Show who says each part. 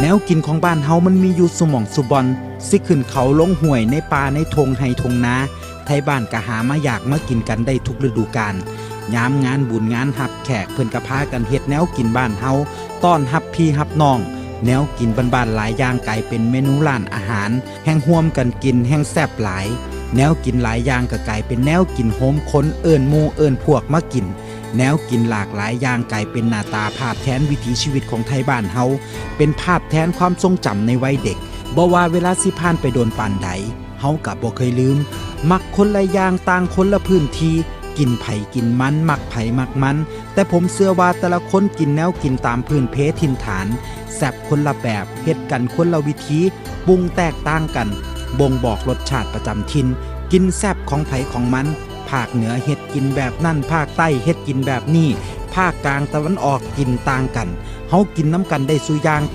Speaker 1: แนวกินของบ้านเฮามันมีอยู่สมองสุบอนสิขึ้นเขาลงห้วยในป่าในทงไฮทงนาไทยบ้านก็หามาอยากมากินกันได้ทุกฤดูกาลยามงานบุญงานหับแขกเพิ่อนก็พากันเฮ็ดแนวกินบ้านเฮาต้อนรับพี่รับน้อง แนวกินบ้านๆหลายอย่างกลายเป็นเมนูร้านอาหาร แห่งห่วมกันกินแห่งแซ่บหลาย แนวกินหลายอย่างก็กลายเป็นแนวกินโฮมค้นเอิ้นหมู่เอิ้นพวกมากิน แนวกินหลากหลายอย่างกลายเป็นหน้าตาภาพแทนวิถีชีวิตของไทยบ้านเฮาเป็นภาพแทนความทรงจำในวัยเด็กบ่ว่าเวลาสิผ่านไปโดนปานใดเฮากับบ่เคยลืม มักคนละอย่างต่างคนละพื้นที่กินไผ่กินมัน มักไผ่มักมัน แต่ผมเชื่อว่าแต่ละคนกินแนวกินตามพื้นเพถิ่นฐานแซบคนละแบบเฮ็ดกันคนละวิธีปรุงแตกต่างกัน บ่งบอกรสชาติประจำถิ่นกินแซบของไผของมัน ภาคเหนือเฮ็ดกินแบบนั่นภาคใต้เฮ็ดกินแบบนี้ภาคกลางตะวันออกกินต่างกันเฮากินน้ำกันได้สุอย่าง